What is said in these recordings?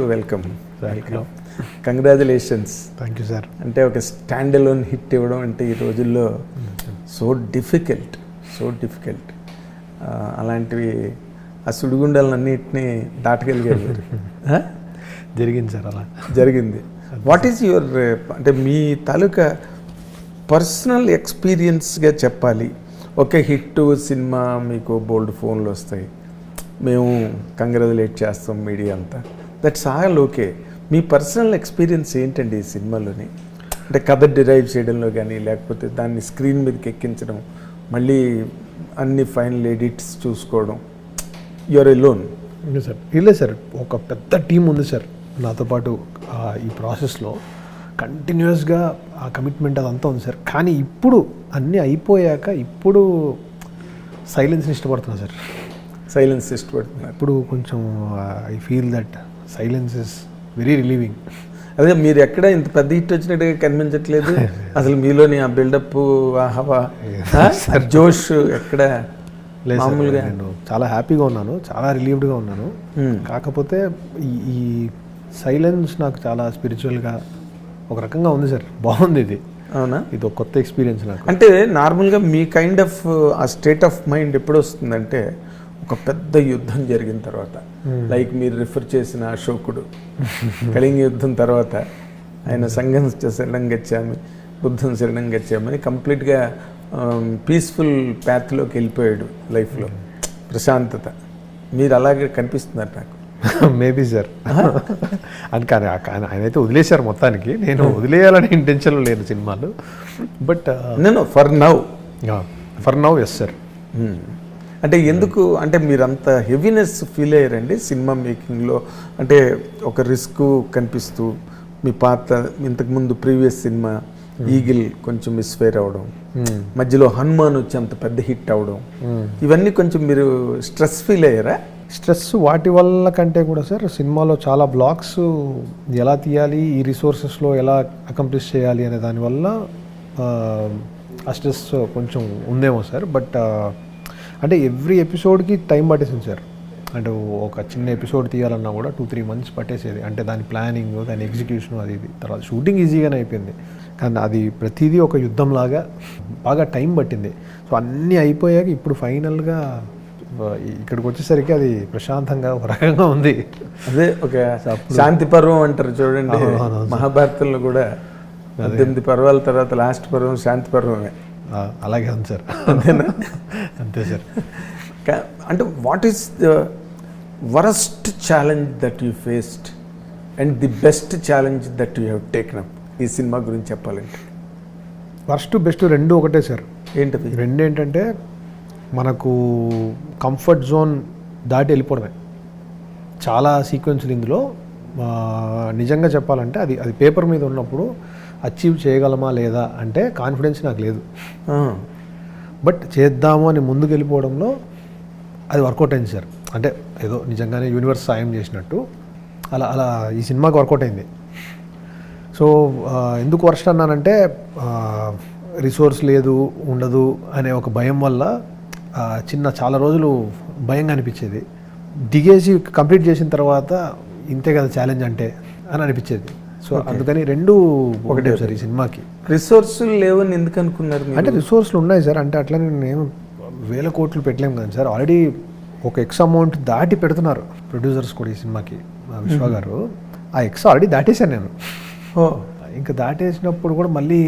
Welcome welcome congratulations thank you sir అంటే ఒక stand alone hit ఇవ్వడం అంటే ఈ రోజుల్లో సో డిఫికల్ట్ సో డిఫికల్ట్ అలాంటివి ఆ సుడిగుండాలన్నింటినీ దాటగలిగారు? జరిగింది సార్ అలా. జరిగింది. వాట్ ఈజ్ యువర్ అంటే మీ తాలూకా పర్సనల్ ఎక్స్పీరియన్స్గా చెప్పాలి. ఒక హిట్ సినిమా మీకు బోల్డ్ ఫోన్లు వస్తాయి. మేము కంగ్రాచులేట్ చేస్తాం మీడియా అంతా. దట్స్ ఆల్ ఓకే మీ పర్సనల్ ఎక్స్పీరియన్స్ ఏంటండి ఈ సినిమాలోని? అంటే కథ డిరైవ్ చేయడంలో కానీ లేకపోతే దాన్ని స్క్రీన్ మీదకి ఎక్కించడం మళ్ళీ అన్ని ఫైనల్ ఎడిట్స్ చూసుకోవడం. యువర్ ఎ లోన్ సార్ ఇల్లే సార్. ఒక పెద్ద టీం ఉంది సార్. నాతో పాటు ఈ ప్రాసెస్లో కంటిన్యూస్గా ఆ కమిట్మెంట్ అదంతా ఉంది సార్. కానీ ఇప్పుడు అన్నీ అయిపోయాక ఇప్పుడు సైలెన్స్ని ఇష్టపడుతున్నా సార్. సైలెన్స్ ఇష్టపడుతున్నారు. ఇప్పుడు కొంచెం I feel that silence is very relieving అదే మీరు ఎక్కడ ఇంత పెద్ద హిట్ వచ్చినట్టుగా కనిపించట్లేదు? అసలు మీలోని ఆ బిల్డప్ హవా జోష్ ఎక్కడ? మామూలుగా. నేను చాలా హ్యాపీగా ఉన్నాను చాలా రిలీవ్డ్గా ఉన్నాను. Hmm. కాకపోతే ఈ ఈ సైలెన్స్ నాకు చాలా స్పిరిచువల్గా ఒక రకంగా ఉంది సార్ బాగుంది ఇది. అవునా? ఇది ఒక కొత్త ఎక్స్పీరియన్స్ నాకు. అంటే నార్మల్గా మీ కైండ్ ఆఫ్ ఆ స్టేట్ ఆఫ్ మైండ్ ఎప్పుడు వస్తుందంటే ఒక పెద్ద యుద్ధం జరిగిన తర్వాత. లైక్ మీరు రిఫర్ చేసిన అశోకుడు. కళింగ యుద్ధం తర్వాత ఆయన సంఘం శరణం గచ్చామి బుద్ధం శరణం గచ్చామని కంప్లీట్గా పీస్ఫుల్ ప్యాత్లోకి వెళ్ళిపోయాడు లైఫ్లో. ప్రశాంతత. మీరు అలాగే కనిపిస్తున్నారు నాకు. మేబీ సార్ అని కానీ ఆయన ఆయన అయితే వదిలేశారు మొత్తానికి. నేను వదిలేయాలనే ఇంటెన్షన్లో లేను సినిమాలు. బట్ నేను for now for now yes sir అంటే ఎందుకు అంటే మీరు అంత హెవీనెస్ ఫీల్ అయ్యారండి సినిమా మేకింగ్లో? అంటే ఒక రిస్క్ కనిపిస్తూ మీ పాత ఇంతకుముందు ప్రీవియస్ సినిమా ఈగిల్ కొంచెం మిస్ఫైర్ అవడం మధ్యలో హనుమాన్ వచ్చి అంత పెద్ద హిట్ అవడం ఇవన్నీ కొంచెం మీరు స్ట్రెస్ ఫీల్ అయ్యారా? స్ట్రెస్ వాటి వల్ల కంటే కూడా సార్ సినిమాలో చాలా బ్లాక్స్ ఎలా తీయాలి ఈ రిసోర్సెస్లో ఎలా అకంప్లిష్ చేయాలి అనే దానివల్ల ఆ స్ట్రెస్ కొంచెం ఉందేమో సార్ బట్ అంటే ఎవ్రీ ఎపిసోడ్కి టైం పట్టేసింది సార్ అంటే ఒక చిన్న ఎపిసోడ్ తీయాలన్నా కూడా టూ త్రీ మంత్స్ పట్టేసేది. అంటే దాని ప్లానింగ్ దాని ఎగ్జిక్యూషన్ అది ఇది. తర్వాత షూటింగ్ ఈజీగానే అయిపోయింది. కానీ అది ప్రతిదీ ఒక యుద్ధంలాగా బాగా టైం పట్టింది. సో అన్నీ అయిపోయాక ఇప్పుడు ఫైనల్గా ఇక్కడికి వచ్చేసరికి అది ప్రశాంతంగా ఒక రకంగా ఉంది. అదే ఒక శాంతి పర్వం అంటారు చూడండి. మహాభారతంలో కూడా పద్దెనిమిది పర్వాల తర్వాత లాస్ట్ పర్వం శాంతి పర్వమే. అలాగే ఉంది సార్. అంతేనా? అంతే సార్. అంటే what is the worst challenge that you faced and the best challenge that you have taken up ఈ సినిమా గురించి చెప్పాలంటే. ఫస్ట్ బెస్ట్ రెండు ఒకటే సార్. ఏంటది? రెండు ఏంటంటే మనకు కంఫర్ట్ జోన్ దాటి వెళ్ళిపోవడమే. చాలా సీక్వెన్స్లు ఇందులో నిజంగా చెప్పాలంటే అది అది పేపర్ మీద ఉన్నప్పుడు అచీవ్ చేయగలమా లేదా అంటే కాన్ఫిడెన్స్ నాకు లేదు. బట్ చేద్దాము అని ముందుకు వెళ్ళిపోవడంలో అది వర్కౌట్ అయింది సార్. అంటే ఏదో నిజంగానే యూనివర్స్ సాయం చేసినట్టు. అలా అలా ఈ సినిమాకి వర్కౌట్ అయింది. సో ఎందుకు వర్స్ట్ అన్నానంటే రిసోర్స్ లేదు ఉండదు అనే ఒక భయం వల్ల చిన్న చాలా రోజులు భయంగా అనిపించేది. దిగేసి కంప్లీట్ చేసిన తర్వాత ఇంతే కదా ఛాలెంజ్ అంటే అని అనిపించేది. సో అందుకని రెండు ఒకటే సార్ ఈ సినిమాకి. రిసోర్సులు లేవని ఎందుకు అనుకున్నారు? అంటే రిసోర్స్లు ఉన్నాయి సార్. అంటే అట్లా నేను ఏం వేల కోట్లు పెట్టలేము కదా సార్. ఆల్రెడీ ఒక ఎక్స్ అమౌంట్ దాటి పెడుతున్నారు ప్రొడ్యూసర్స్ కూడా ఈ సినిమాకి. మా విశ్వ గారు. ఆ ఎక్స్ ఆల్రెడీ దాటేశాను నేను. ఇంకా దాటేసినప్పుడు కూడా మళ్ళీ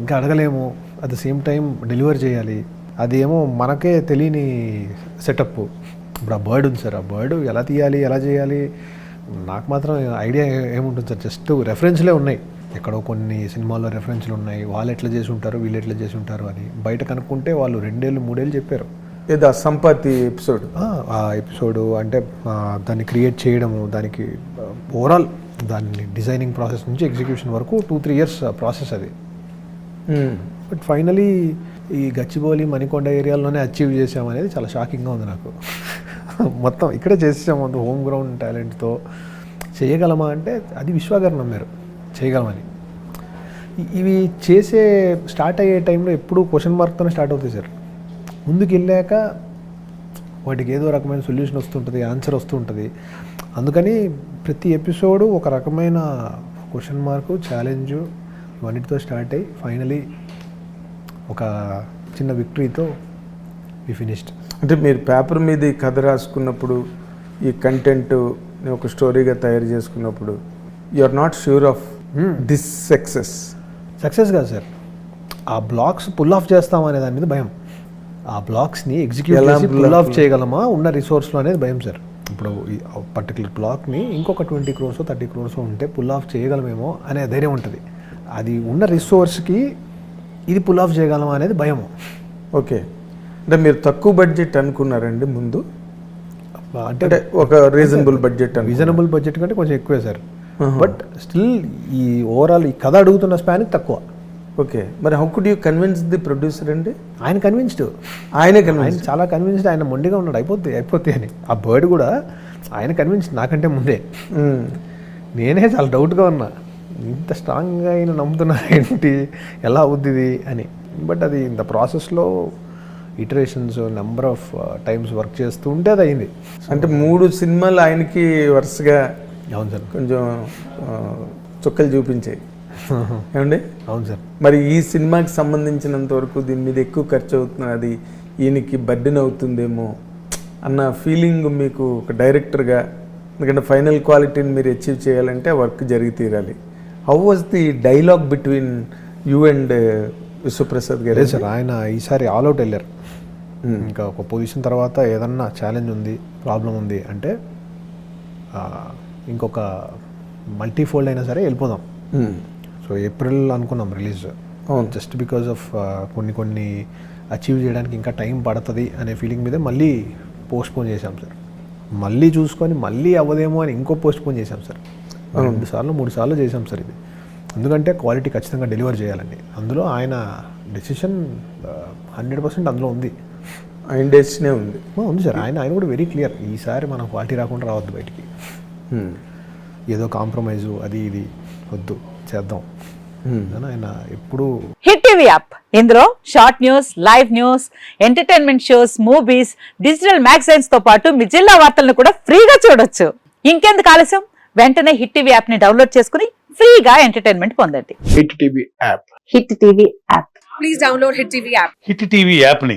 ఇంకా అడగలేము. At the same time deliver చేయాలి. అది ఏమో మనకే తెలియని సెటప్ ఇప్పుడు ఆ బర్డ్ ఉంది సార్. ఆ బర్డ్ ఎలా తీయాలి ఎలా చేయాలి నాకు మాత్రం ఐడియా ఏముంటుంది సార్? జస్ట్ రెఫరెన్స్లే ఉన్నాయి. ఎక్కడో కొన్ని సినిమాల్లో రెఫరెన్స్లు ఉన్నాయి. వాళ్ళు ఎట్లా చేసి ఉంటారు వీళ్ళు ఎట్లా చేసి ఉంటారు అని. బయట కనుక్కుంటే వాళ్ళు రెండేళ్ళు మూడేళ్ళు చెప్పారు. ఏదో సంపత్తి ఎపిసోడ్ ఆ, ఎపిసోడ్ అంటే దాన్ని క్రియేట్ చేయడము దానికి ఓవరాల్ దాన్ని డిజైనింగ్ ప్రాసెస్ నుంచి ఎగ్జిక్యూషన్ వరకు టూ త్రీ ఇయర్స్ ప్రాసెస్ అది. బట్ ఫైనలీ ఈ గచ్చిబౌలి మణికొండ ఏరియాలోనే అచీవ్ చేసామనేది చాలా షాకింగ్గా ఉంది నాకు. మొత్తం ఇక్కడే చేసేసాము అంత హోమ్ గ్రౌండ్ టాలెంట్తో చేయగలమా అంటే అది విశ్వాగారు నమ్మారు చేయగలమని. ఇవి చేసే స్టార్ట్ అయ్యే టైంలో ఎప్పుడు క్వశ్చన్ మార్క్తోనే స్టార్ట్ అవుతాయి సార్. ముందుకు వెళ్ళాక వాటికి ఏదో రకమైన సొల్యూషన్ వస్తుంటుంది ఆన్సర్ వస్తుంటుంది. అందుకని ప్రతి ఎపిసోడు ఒక రకమైన క్వశ్చన్ మార్కు ఛాలెంజ్ ఇవన్నిటితో స్టార్ట్ అయ్యి ఫైనలీ ఒక చిన్న విక్టరీతో వి ఫినిష్డ్ అంటే మీరు పేపర్ మీద ఈ కథ రాసుకున్నప్పుడు ఈ కంటెంట్ ఒక స్టోరీగా తయారు చేసుకున్నప్పుడు you are not sure of this success success కాదు సార్. ఆ బ్లాక్స్ పుల్ ఆఫ్ చేస్తాం అనే దాని మీద భయం. ఆ బ్లాక్స్ని ఎగ్జిక్యూట్ చేసి పుల్ ఆఫ్? చేయగలమా? ఉన్న రిసోర్స్లో అనేది భయం సార్. ఇప్పుడు ఈ పర్టికులర్ బ్లాక్ని ఇంకొక ట్వంటీ క్రోర్స్ థర్టీ క్రోర్స్ ఉంటే పుల్ ఆఫ్ చేయగలమేమో అనే ధైర్యం ఉంటుంది. అది ఉన్న రిసోర్స్కి ఇది పుల్ ఆఫ్ చేయగలమా అనేది భయము. ఓకే అంటే మీరు తక్కువ బడ్జెట్ అనుకున్నారండి ముందు? అంటే ఒక రీజనబుల్ బడ్జెట్ రీజనబుల్ బడ్జెట్ కంటే కొంచెం ఎక్కువే సార్. బట్ స్టిల్ ఈ ఓవరాల్ ఈ కథ అడుగుతున్న స్పాన్కి తక్కువ. ఓకే. మరి how could you convince the producer అండి? ఆయన కన్విన్స్డ్ ఆయనే ఆయన కన్విన్స్ చాలా కన్విన్స్డ్ ఆయన మొండిగా ఉన్నాడు. అయిపోద్ది అయిపోద్ది అని. ఆ బర్డ్ కూడా ఆయన కన్విన్స్డ్ నాకంటే ముందే. నేనే చాలా డౌట్గా ఉన్నా. ఇంత స్ట్రాంగ్గా ఆయన నమ్ముతున్నా ఏంటి ఎలా అవుద్ది అని. బట్ అది ఇంత ప్రాసెస్లో iterations number of times work చేస్తూ ఉంటే అది అయింది అంటే మూడు సినిమాలు ఆయనకి వరుసగా అవును సార్. కొంచెం చుక్కలు చూపించాయి. ఏమండి? అవును సార్. మరి ఈ సినిమాకి సంబంధించినంత వరకు దీని మీద ఎక్కువ ఖర్చు అవుతున్నది ఈయనకి బర్డెన్ అవుతుందేమో అన్న ఫీలింగ్ మీకు ఒక డైరెక్టర్గా ఎందుకంటే ఫైనల్ క్వాలిటీని మీరు అచీవ్ చేయాలంటే వర్క్ జరిగి తీరాలి. How was the dialogue between you and Vishwaprasad garu? Sir ఆయన ఈసారి ఆల్ అవుట్ వెళ్ళారు. ఇంకా ఒక పొజిషన్ తర్వాత ఏదన్నా ఛాలెంజ్ ఉంది ప్రాబ్లం ఉంది అంటే ఇంకొక మల్టీఫోల్డ్ అయినా సరే వెళ్ళిపోదాం. సో ఏప్రిల్ అనుకున్నాం రిలీజ్ జస్ట్ బికాజ్ ఆఫ్ కొన్ని కొన్ని అచీవ్ చేయడానికి ఇంకా టైం పడుతుంది అనే ఫీలింగ్ మీద మళ్ళీ పోస్ట్ పోన్ చేశాం సార్ మళ్ళీ చూసుకొని మళ్ళీ అవ్వదేమో అని ఇంకో పోస్ట్ పోన్ చేశాం సార్ రెండు సార్లు మూడు సార్లు చేశాం సార్ ఇది. ఎందుకంటే క్వాలిటీ ఖచ్చితంగా డెలివర్ చేయాలండి. అందులో ఆయన డెసిషన్ హండ్రెడ్ పర్సెంట్ అందులో ఉంది. ఆయన డెసిషనే ఉంది. ఉంది సార్. ఆయన ఆయన కూడా వెరీ క్లియర్ ఈసారి మనం క్వాలిటీ రాకుండా రావద్దు బయటికి. ఏదో కాంప్రమైజు అది ఇది వద్దు చేద్దాం. ఆయన ఎప్పుడూ హిట్ టీవీ యాప్. ఇందులో short news live news entertainment shows movies digital మ్యాగజైన్స్తో పాటు మీ జిల్లా వార్తలను కూడా ఫ్రీగా చూడొచ్చు. ఇంకెందుకు ఆలస్యం? వెంటనే హిట్ టీవీ యాప్ని డౌన్లోడ్ చేసుకుని ఫ్రీగా ఎంటర్టైన్మెంట్ పొందండి. Hit TV app. Hit TV app. Please download Hit TV app. Hit TV యాప్ని